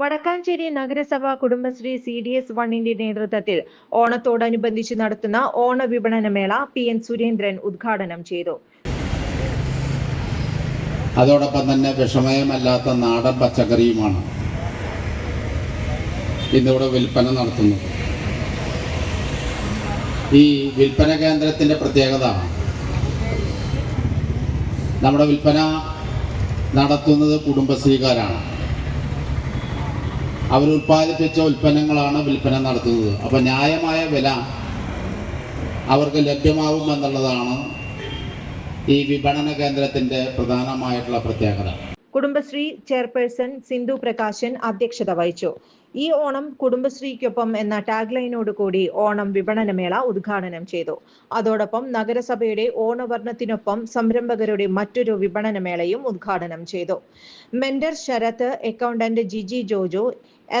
Vadakkanchery നഗരസഭ Kudumbashree C D S വണ്ണിന്റെ നേതൃത്വത്തിൽ ഓണത്തോടനുബന്ധിച്ച് നടത്തുന്ന ഓണ വിപണന മേള പി എൻ സുരേന്ദ്രൻ ഉദ്ഘാടനം ചെയ്തു. അതോടൊപ്പം തന്നെ വിഷമയമല്ലാത്ത നാടൻ പച്ചക്കറിയുമാണ് ഇന്നിവിടെ വിൽപ്പന നടത്തുന്നത്. ഈ വിൽപ്പന കേന്ദ്രത്തിന്റെ പ്രത്യേകത നമ്മുടെ വിൽപ്പന നടത്തുന്നത് കുടുംബശ്രീകാരാണ് അവരുൽപ്പാദിപ്പിച്ച ഉൽപ്പന്നങ്ങളാണ് വിൽപ്പന നടത്തുന്നത്. അപ്പോൾ ന്യായമായ വില അവർക്ക് ലഭ്യമാവുമെന്നുള്ളതാണ് ഈ വിപണന കേന്ദ്രത്തിന്റെ പ്രധാനമായിട്ടുള്ള പ്രത്യേകത. കുടുംബശ്രീ ചെയർപേഴ്സൺ സിന്ധു പ്രകാശൻ അധ്യക്ഷത വഹിച്ചു. ഈ ഓണം കുടുംബശ്രീക്കൊപ്പം എന്ന ടാഗ് ലൈനോട് കൂടി ഓണം വിപണനമേള ഉദ്ഘാടനം ചെയ്തു. അതോടൊപ്പം നഗരസഭയുടെ ഓണവർണത്തിനൊപ്പം സംരംഭകരുടെ മറ്റൊരു വിപണനമേളയും ഉദ്ഘാടനം ചെയ്തു. Mentor Sarath accountant Jiji Jojo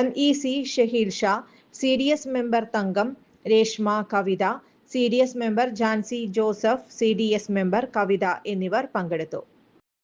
M E C Shaheel Shah C D S member Thankam Reshma Kavitha C D S member Jancy Joseph C D S member Kavitha എന്നിവർ പങ്കെടുത്തു.